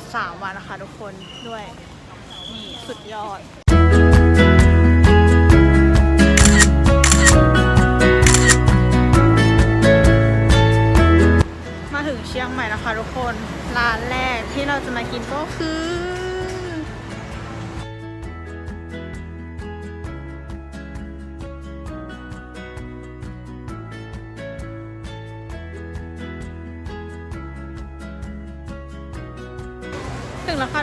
3 วันนะคะทุกคนด้วยนี่สุดยอดมาถึงเชียงใหม่นะคะทุกคน ร้านแรกที่เราจะมากินก็คือ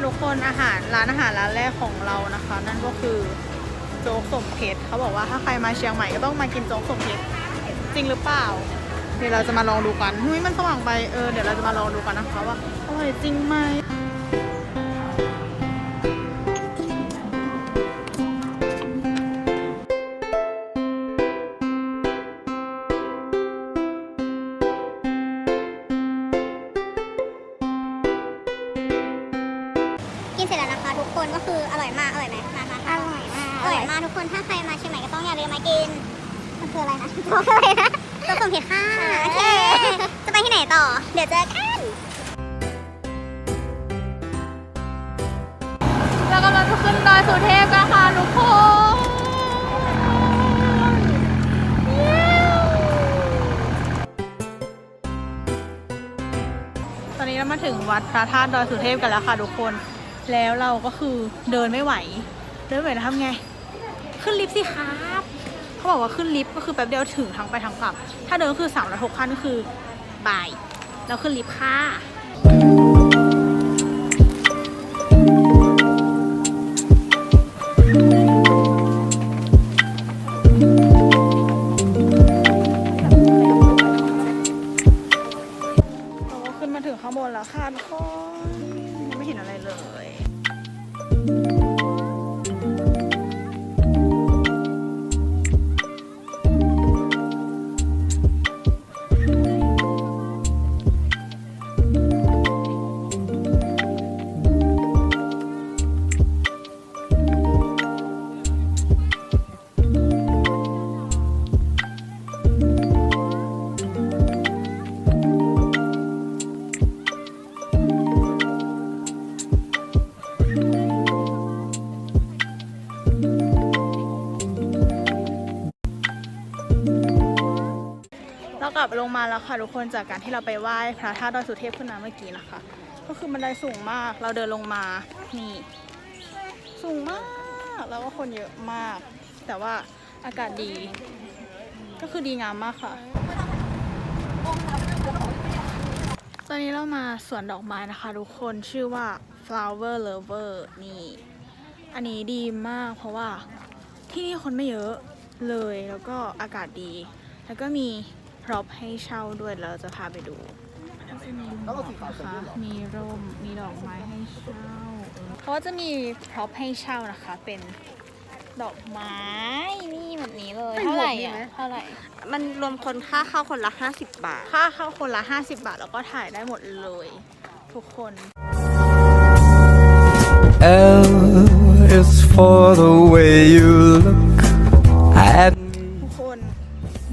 ทุกคนอาหารร้านอาหารร้านแรกของเรานะคะ นั่นก็คือโจ๊กสมเพชรเขาบอกว่าถ้าใครมาเชียงใหม่ก็ต้องมากินโจ๊กสมเพชรจริงหรือเปล่า เดี๋ยวเราจะมาลองดูกันหุ้ยมันสว่างไปเออเดี๋ยวเราจะมาลองดูกันนะคะว่าอร่อยจริงไหม เดี๋ยวเจอกัน เรากำลังจะขึ้นดอยสุเทพกันค่ะทุกคนเย้ตอนนี้เรามาถึงวัดพระธาตุดอยสุเทพกันแล้วค่ะทุกคน แล้วเราก็คือเดินไม่ไหว เดินไม่ไหวแล้วทำไง ขึ้นลิฟต์สิครับเขาบอกว่าขึ้นลิฟต์ก็คือแป๊บเดียวถึงทั้งไปทั้งกลับ ถ้าเดินก็คือ3ามร้อยหกขั้นก็คือบ่าย แล้วขึ้นลิฟต์ค่ะเราก็ขึ้นมาถึงข้างบนแล้วค่ะทุกคน มาแล้วค่ะทุกคนจากการที่เราไปไหว้พระธาตุดอยสุเทพขึ้นมาเมื่อกี้นะคะ ก็คือบันไดสูงมากเราเดินลงมานี่สูงมากแล้วก็คนเยอะมาก แต่ว่าอากาศดี ก็คือดีงามมากค่ะ ตอนนี้เรามาสวนดอกไม้นะคะ ทุกคนชื่อว่า flower lover นี่อันนี้ดีมากเพราะว่าที่นี่คนไม่เยอะเลยแล้วก็อากาศดี แล้วก็มี ร็อพให้เช่าด้วยแล้วเราจะพาไปดูนะคะมีร่มมีดอกไม้ให้เช่าเขาก็จะมีพร็อพให้เช่านะคะ เป็นดอกไม้นี่แบบนี้เลย เท่าไหร่อะเท่าไหร่มันรวมคนค่าเข้าคนละ 50 บาท ค่าเข้าคนละ 50 บาท แล้วก็ถ่ายได้หมดเลย ทุกคน L is for the way you look at me. ทุกคน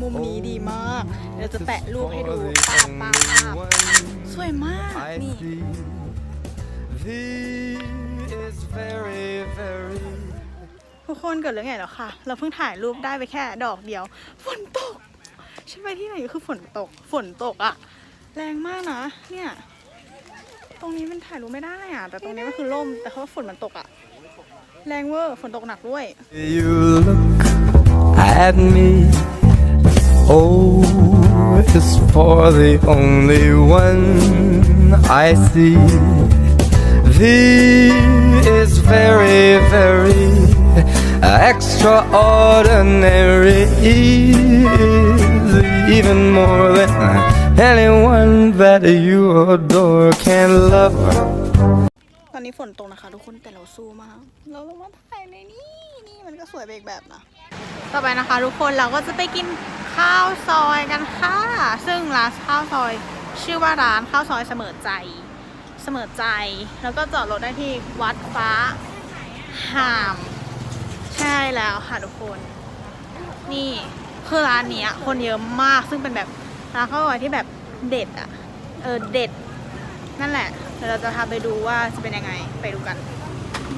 มุมนี้ดีมากเดี๋ยวจะแปะรูปให้ดู For the ปาบปาบปาบ only สวยมาก one I นี่ see. V is very, very ทุกคนเกิดเรื่องใหญ่แล้วค่ะ เราเพิ่งถ่ายรูปได้ไปแค่ดอกเดียว ฝนตก ฉันไปที่ไหนก็คือฝนตก ฝนตกอะแรงมากนะ เนี่ย ตรงนี้มันถ่ายรูปไม่ได้อะแต่ตรงนี้มันคือร่ม แต่เพราะว่าฝนมันตกอะแรงเวอร์ ฝนตกหนักด้วย you look at me. O is for the only one I see. V is very, very extraordinary. Even more than anyone that you adore can love. ตอนนี้ฝนตกนะคะ ทุกคนแต่เราสู้มาก เราลงมาถ่ายในนี่นี่มันก็สวยไปอีกแบบนะ ต่อไปนะคะ ทุกคนเราก็จะไปกินข้าวซอยกันค่ะ ซึ่งร้านข้าวซอย ชื่อว่าร้านข้าวซอยเสมอใจ เสมอใจ แล้วก็จอดรถได้ที่วัดฟ้าห่าม ใช่แล้วค่ะทุกคน นี่คือร้านเนี้ย คนเยอะมากซึ่งเป็นแบบร้านข้าวซอยที่แบบเด็ดอะเออเด็ดนั่นแหละ เดี๋ยวเราจะพาไปดูว่าจะเป็นยังไงไปดูกัน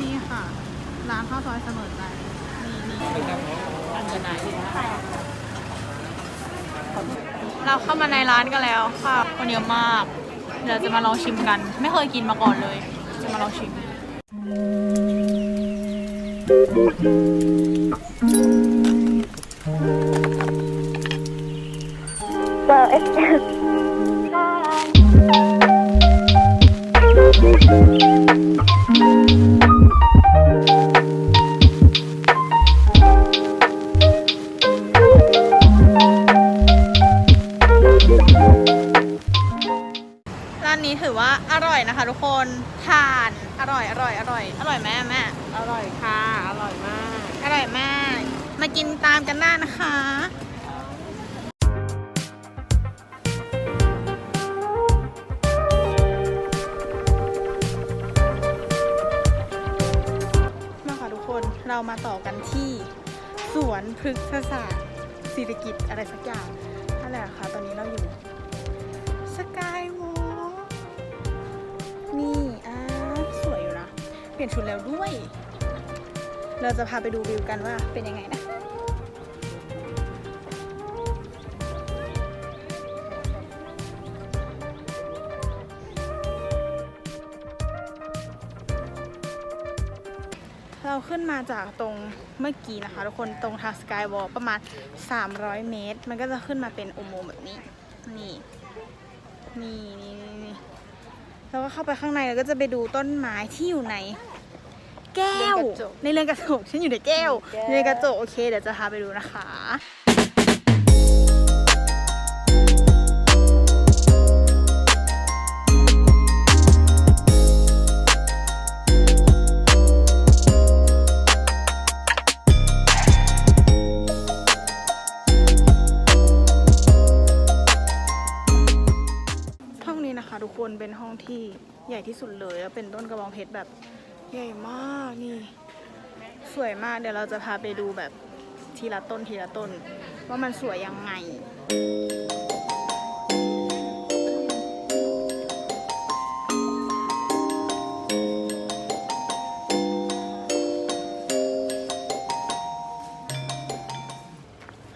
นี่ค่ะ ร้านข้าวซอยเสมอใจนี่นี่อันจะไหนเราเข้ามาในร้านกันแล้วค่ะคนเยอะมาก เดี๋ยวจะมาลองชิมกัน ไม่เคยกินมาก่อนเลย จะมาลองชิมร้ เรามาต่อกันที่สวนพฤกษศาสตร์ศิริกิจอะไรสักอย่างนั่นแหละค่ะ ตอนนี้เราอยู่สกายวอล์นี่อ่าสวยอยู่นะ เปลี่ยนชุดแล้วด้วย เราจะพาไปดูวิวกันว่าเป็นยังไงนะ ขึ้นมาจากตรงเมื่อกี้นะคะทุกคนตรงทางสกายวอล์ประมาณ 300 เมตร มันก็จะขึ้นมาเป็นอุโมงค์แบบนี้นี่นี่นี่นี่นี่แล้วก็เข้าไปข้างในแล้วก็จะไปดูต้นไม้ที่อยู่ใน แก้ว ในเรือนกระจกฉันอยู่ในแก้วในเรือนกระจกโอเคเดี๋ยวจะพาไปดูนะคะ เป็นห้องที่ใหญ่ที่สุดเลย แล้วเป็นต้นกระบองเพชรแบบใหญ่มากนี่ สวยมากเดี๋ยวเราจะพาไปดูแบบทีละต้นทีละต้น ว่ามันสวยยังไง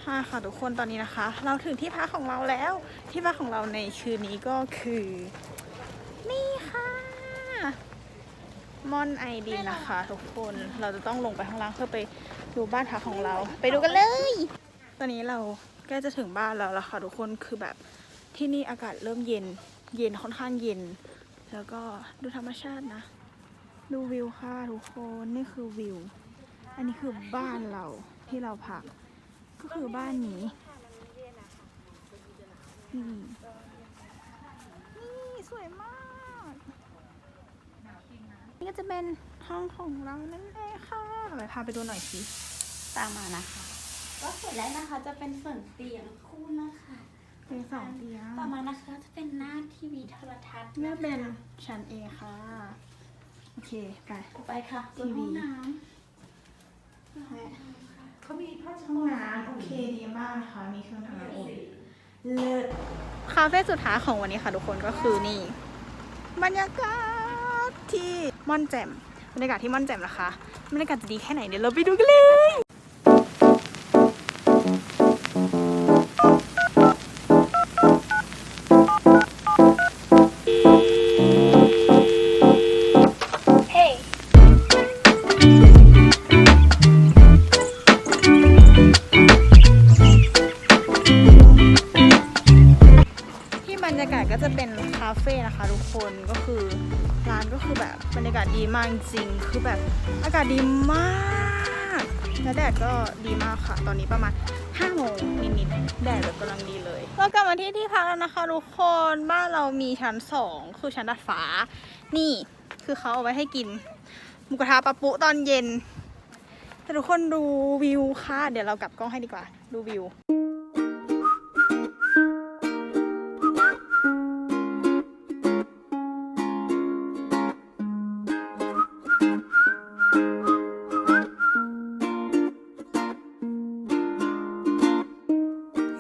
ค่ะค่ะทุกคนตอนนี้นะคะ เราถึงที่พักของเราแล้วที่พักของเราในคืนนี้ก็คือ นี่ค่ะ มอนไอดีนะคะทุกคนเราจะต้องลงไปข้างล่างเพื่อไปดูบ้านพักของเรา ไปดูกันเลย ตอนนี้เราใกล้จะถึงบ้านเราแล้วค่ะทุกคนคือแบบที่นี่อากาศเริ่มเย็น เย็นค่อนข้างเย็น แล้วก็ดูธรรมชาตินะ ดูวิวค่ะทุกคนนี่คือวิว อันนี้คือบ้านเราที่เราพัก ก็คือบ้านนี้นี่สวยมาก นี่ก็จะเป็นห้องของเรานั่นเองค่ะไปพาไปดูหน่อยสิตามมานะคะ ก็เสร็จแล้วนะคะจะเป็นส่วนเตียงคู่นะคะเป็นสองเตียงต่อมานะคะจะเป็นหน้าทีวีโทรทัศน์นี่เป็นชั้นเอค่ะ โอเคไปไปค่ะทีวีห้องน้เขามีผ้าห้องน้ำโอเคดีมากนะคะมีเครื่องทำน้ำอุ่นเลิศคาเฟ่สุดท้ายของวันนี้ค่ะทุกคนก็คือนี่ บรรยากาศที่ ม่อนแจ่มบรรยากาศที่ม่อนแจ่มนะคะบรรยากาศจะดีแค่ไหนเดี๋ยวเราไปดูกันเลยที่บรรยากาศก็จะเป็นคาเฟ่นะคะทุกคนก็คือร้านก็ คือแบบบรรยากาศดีมากจริงๆคือแบบอากาศดีมากและแดดก็ดีมากค่ะ ตอนนี้ประมาณ5โมงนิดๆแดดแบบกำลังดีเลยก็กลับมาที่ที่พักแล้วนะคะทุกคนบ้านเรามีชั้นสองคือชั้นดาดฟ้า นี่คือเขาเอาไว้ให้กินหมูกระทะปะปุตอนเย็นแต่ทุกคนดูวิวค่ะ เดี๋ยวเรากลับกล้องให้ดีกว่า ดูวิว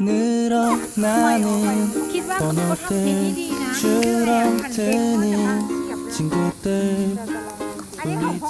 늘어나는 번호들 줄어드는 친구들 우리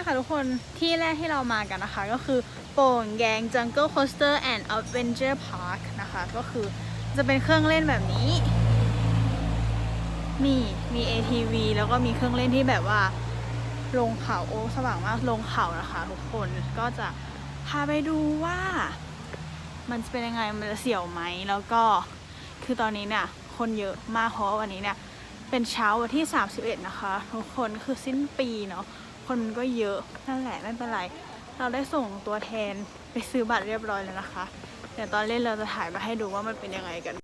ค่ะค่ะทุกคนที่แรกที่เรามากันนะคะ ก็คือโป่งแยง Jungle Coaster and Adventure Park นะคะ ก็คือจะเป็นเครื่องเล่นแบบนี้ นี่มี ATV แล้วก็มีเครื่องเล่นที่แบบว่า ลงเขาโอ้สว่างมากลงเขานะคะทุกคนก็จะพาไปดูว่า มันจะเป็นยังไงมันจะเสี่ยวไหมแล้วก็คือตอนนี้เนี่ยคนเยอะมากเพราะวันนี้เนี่ยเป็นเช้าวันที่ 31 นะคะ ทุกคนคือสิ้นปีเนาะ คนก็เยอะนั่นแหละไม่เป็นไร เราได้ส่งตัวแทนไปซื้อบัตรเรียบร้อยแล้วนะคะ เดี๋ยวตอนเล่นเราจะถ่ายมาให้ดูว่ามันเป็นยังไงกัน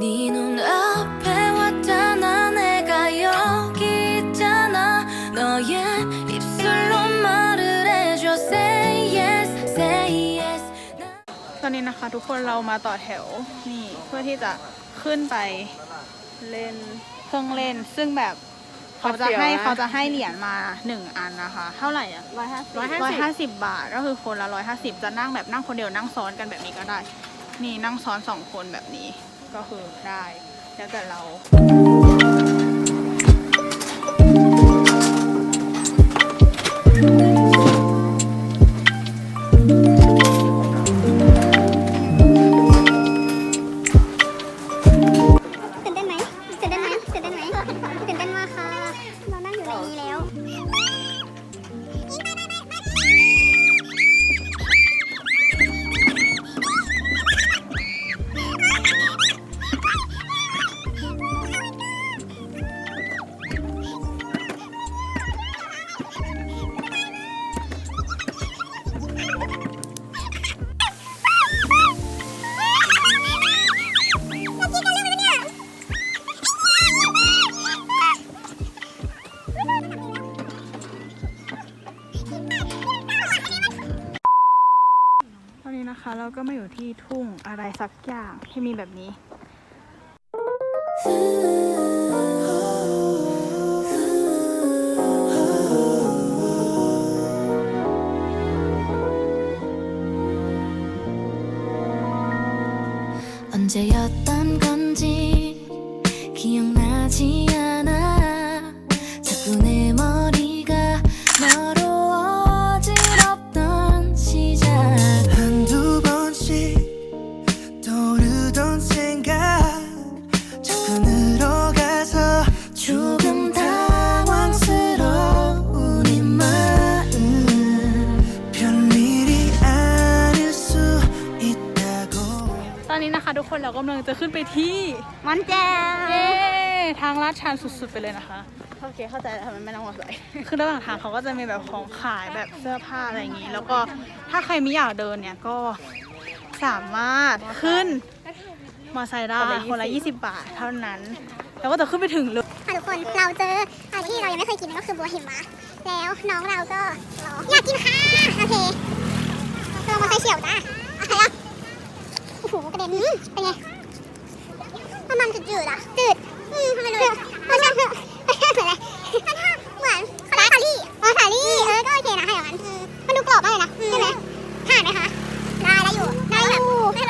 นี่นุ่นอัพเพว่าจะนะเนกายกิจะนะโนเยอิปสุลมารเรจอเซเยสเซเยสตอนนี้นะคะทุกคนเรามาต่อแถวนี่เพื่อที่จะขึ้นไปเล่นเครื่องเล่นซึ่งแบบ เขาจะให้เสียวนะเขาจะให้เหรียญมาหนึ่งอันนะคะ เท่าไหร่อะร้อยห้าสิบร้อยห้าสิบบาท ก็คือคนละร้อยห้าสิบจะนั่งแบบนั่งคนเดียวนั่งซ้อนกันแบบนี้ก็ได้ นี่นั่งซ้อนสองคนแบบนี้ ก็คือได้ แล้วแต่เรา อนนี้นะคะเราก็มาอยู่ที่ทุ่งอะไรสักอย่างที่มีแบบนี้ 언제였던 건 อนนี้นะคะทุกคนเรากำลังจะขึ้นไปที่มันแจ้วเย้ทางลาดชันสุดๆไปเลยนะคะ โอเคเข้าใจแล้วทำไมไม่ต้องมาใส่คือระหว่างทางเขาก็จะมีแบบของขายแบบเสื้อผ้าอะไรอย่างนี้ แล้วก็ถ้าใครไม่อยากเดินเนี่ยก็สามารถขึ้นมอไซค์ได้คนละ 20 บาทเท่านั้น แล้วก็จะขึ้นไปถึงเลยค่ะทุกคนเราเจออะไรที่เรายังไม่เคยกินนั่นก็คือบัวหิมะแล้วน้องเราก็รออยากกินค่ะโอเคเรามาใส่เฉียวจ้าโอเคอะโอ้โหกระเด็นอืมเป็นไงน้ำมันจืดๆอะจืดอืมทำไมรู้รสชาติเหมือนอะไรเหมือนสาลี่อ๋อสาลี่เออก็โอเคนะถ้าอย่างนั้นอืมมันดูกรอบมากเลยนะใช่ไหมผ่านไหมคะได้ได้อยู่ได้อยู่ไม่รสชาติที่เร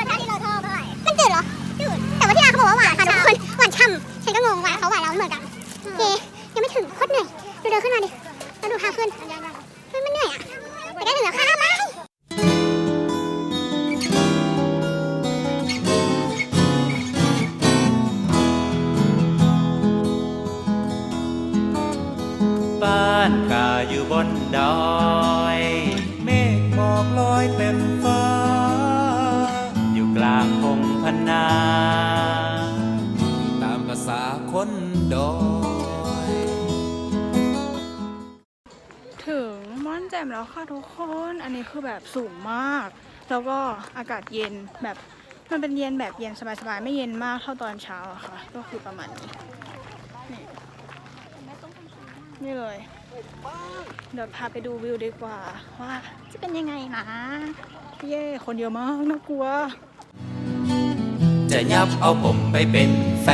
าชอบ สูงมาก แล้วก็อากาศเย็นแบบมันเป็นเย็นแบบเย็นสบายๆไม่เย็นมากเท่าตอนเช้าอะค่ะ ก็คือประมาณนี้นี่นี่เลย เดี๋ยวพาไปดูวิวดีกว่า ว่าจะเป็นยังไงนะเย่คนเยอะมากน่ากลัว จะยับเอาผมไปเป็นแฟ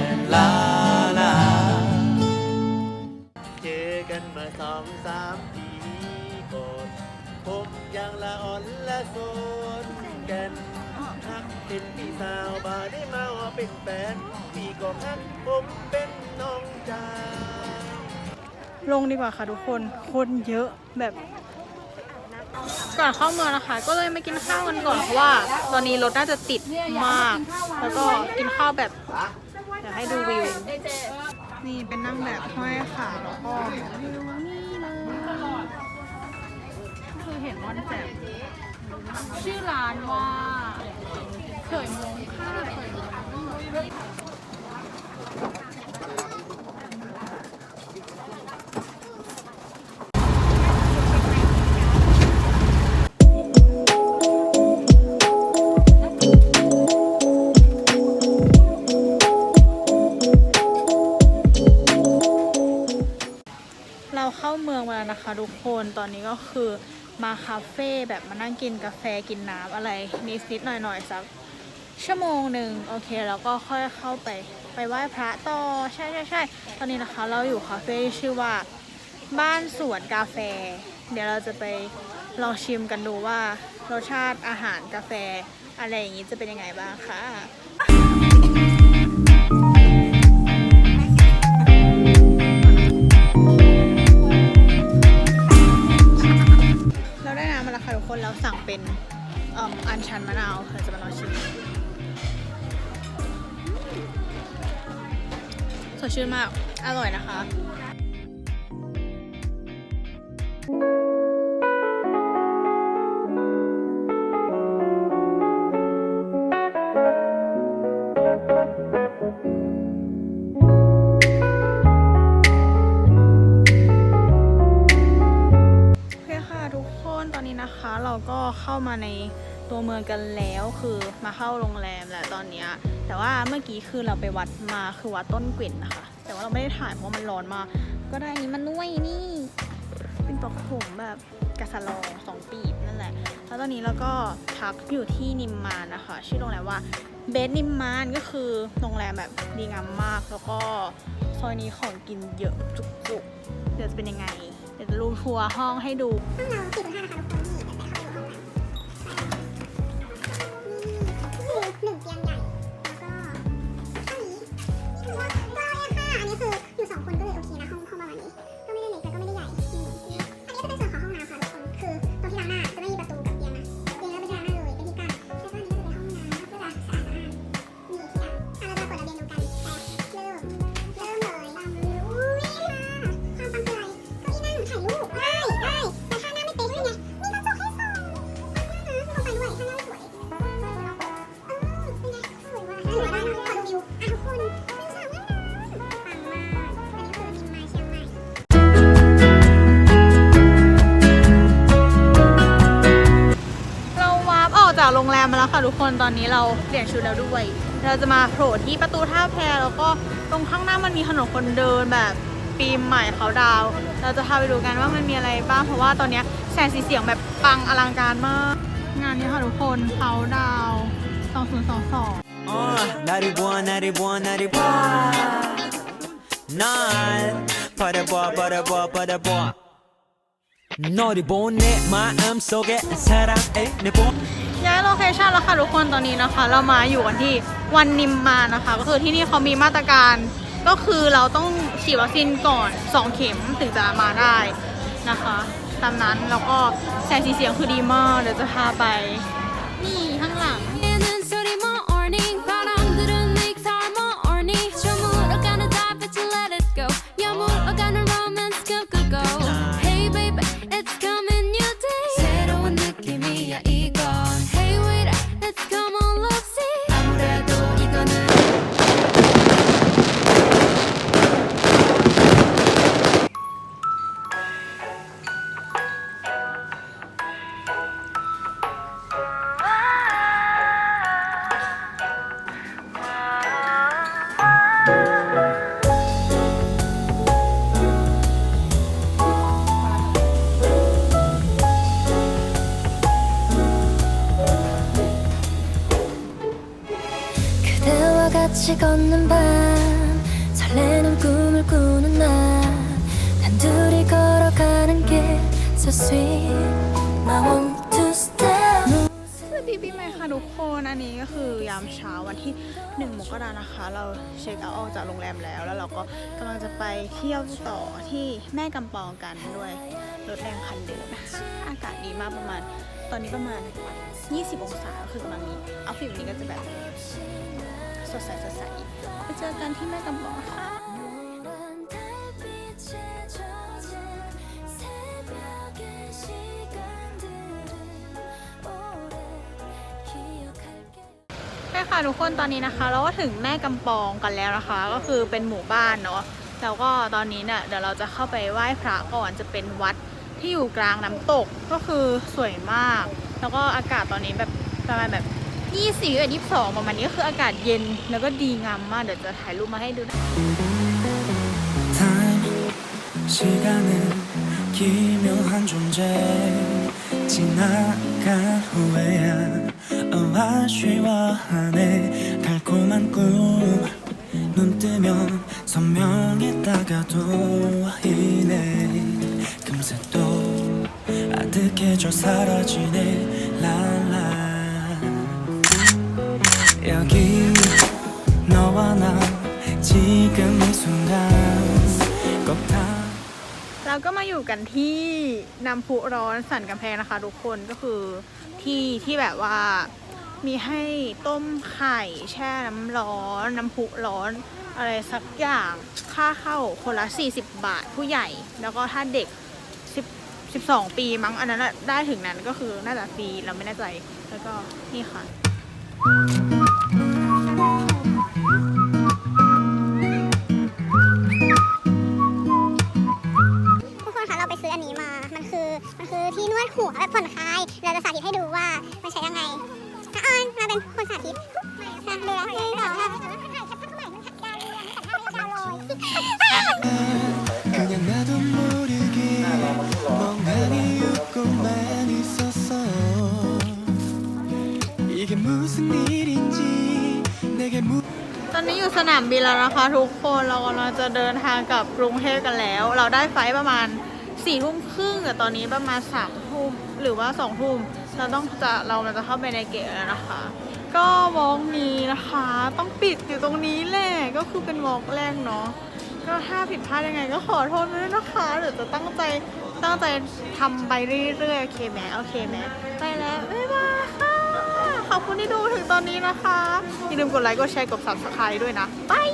นลา ผมยังละอ่อนละโซนแกันทักเป็นพี่สาวบ่าได้มาเป็นแฟนพี่ก็ฮักผมเป็นน้องจางลงดีกว่าค่ะทุกคนคนเยอะแบบก่อนเข้าเมืองนะคะ ก็เลยไมากินข้าวกันก่อนเพราะว่า ตอนนี้รถน่าจะติดมาก แล้วก็กินข้าวแบบเดี๋ยวให้ดูวิว นี่เป็นนั่งแบบห้อยขาแล้วก็วิวนี่ คือเห็นมอนแจ่มชื่อร้านว่าเขยมงค่ะเขยมงเราเข้าเมืองมาแล้วนะคะทุกคน ตอนนี้ก็คือ มาคาเฟ่แบบมานั่งกินกาแฟกินน้ำอะไรนิดๆหน่อยๆสักชั่วโมงหนึ่งโอเคแล้วก็ค่อยเข้าไปไปไหว้พระต่อใช่ใช่ใช่ตอนนี้นะคะเราอยู่คาเฟ่ชื่อว่าบ้านสวนกาแฟ เดี๋ยวเราจะไปลองชิมกันดูว่ารสชาติอาหารกาแฟ อะไรอย่างนี้จะเป็นยังไงบ้างค่ะ ค่ะทุกคนแล้วสั่งเป็นอันชันมะนาวเราจะมาลองชิมสดชื่นมาก อร่อยนะคะโมาในตัวเมืองกันแล้วคือมาเข้าโรงแรมแหละตอนนี้ แต่ว่าเมื่อกี้คือเราไปวัดมาคือวัดต้นกลิ่นนะคะ แต่ว่าเราไม่ได้ถ่ายเพราะมันร้อนมากก็ได้อันนี้มันด้ยนี่ เป็นปลอกผมแบบกาสลองสองปีบนั่นแหละ แล้วตอนนี้เราก็พักอยู่ที่นิมมานนะคะ ชื่อโรงแรมว่าเบสนิมมานก็คือโรงแรมแบบดีงามมาก แล้วก็ซอยนี้ของกินเยอะจุกๆเดี๋ยวจะเป็นยังไง เดี๋ยวจะรูทัวร์ห้องให้ดูห้องเราสี่ถึงห้านะคะ ทุกคนตอนนี้เราเปลี่ยนชุดแล้วด้วย เราจะมาโผล่ที่ประตูท่าแพแล้วก็ตรงข้างหน้ามันมีถนนคนเดินแบบปีใหม่เขาดาวน์เราจะพาไปดูกันว่ามันมีอะไรบ้างเพราะว่าตอนเนี้ยแสงสีเสียงแบบปังอลังการมาก งานนี้ค่ะทุกคนเขาดาวน์2022 Uh, 나를 보아 나를 보아 나를 보아 날 바라봐 바라봐 바라봐 너를 본 내 마음속에 사랑해 내 보. โลเคชันแล้วค่ะทุกคนตอนนี้นะคะ เรามาอยู่กันที่วันนิมมานะคะ ก็คือที่นี่เขามีมาตรการก็คือเราต้องฉีดวัคซีนก่อน 2 เข็มถึงจะมาได้นะคะตามนั้นแล้วก็แสงสีเสียงคือดีมากเดี๋ยวจะพาไป นี่ข้างหลัง 같이 걷는 밤 설레는 꿈을 꾸는 날 단둘이 걸어가는 길 So sweet I want to stay สวัสดีปีใหม่ค่ะทุกคน อันนี้ก็คือยามเช้าวันที่ 1 มกรานะคะ เราเช็คเอาท์ออกจากโรงแรมแล้ว แล้วเราก็กำลังจะไปเที่ยวต่อที่แม่กำปองกันด้วยรถแดงคันเดิมนะคะ อากาศดีมากประมาณ ตอนนี้ประมาณ 20 องศาคือกำลังนี้เอาฟิลนี้ก็จะแบบ สดใสสดใสไปเจอกันที่แม่กำปองค่ะใช่ค่ะทุกคนตอนนี้นะคะ เราก็ถึงแม่กำปองกันแล้วนะคะ ก็คือเป็นหมู่บ้านเนาะแล้วก็ตอนนี้เนี่ยเดี๋ยวเราจะเข้าไปไหว้พระก่อนจะเป็นวัดที่อยู่กลางน้ำตกก็คือสวยมาก แล้วก็อากาศตอนนี้แบบประมาณแบบ 24หรือ22ประมาณนี้ก็คืออากาศเย็นแล้วก็ดีงามมากเดี๋ยวจะถ่ายรูปมาให้ดูนะ Time 시간은 기묘한 존재 지나간 후에야 oh, 아쉬워하네 달콤한 꿈눈 뜨면 선명했다가도 이내 금세 또 아득해져 사라지네 랄라 여기 너와 나 지금 이 순간 꼭다 เราก็มาอยู่กันที่น้ำพุร้อนสันกำแพงนะคะ ทุกคนก็คือที่ที่แบบว่ามีให้ต้มไข่แช่น้ำร้อน น้ำพุร้อนอะไรสักอย่างค่าเข้าคนละ 40 บาทผู้ใหญ่ แล้วก็ถ้าเด็ก 10 12 ปีมั้งอันนั้นน่ะได้ถึงนั้นก็คือน่าจะฟรีเราไม่แน่ใจแล้วก็นี่ค่ะ ที่นวดหัวแบบผ่อนคลาย เราจะสาธิตให้ดูว่ามันใช้ยังไงอะออนเาเป็นคนสาธิตทำเลยเหรอตอนนี้อยู่สนามบินแล้วนะคะทุกคนเรากำลังจะเดินทางกับกรุงเทพกันแล้ว เราได้ไฟประมาณสี่ทุ่ม รึ่งแต่ตอนนี้ประมาณ3ามทุ่มหรือว่า2องทุ่มเราต้องจะเราจะเข้าไปในเกตแล้วนะคะ ก็วอล์กนี้นะคะ ต้องปิดอยู่ตรงนี้แหละก็คือเป็นวอล์กแรกเนาะก็ถ้าผิดพลาดยังไงก็ขอโทษด้วยนะคะเดี๋ยวจะตั้งใจตั้งใจทำไปเรื่อยๆโอเคไหมโอเคไหมไปแล้วบ๊ายบายค่ะขอบคุณที่ดูถึงตอนนี้นะคะอย่าลืมกดไลค์กดแชร์กด subscribe ด้วยนะบาย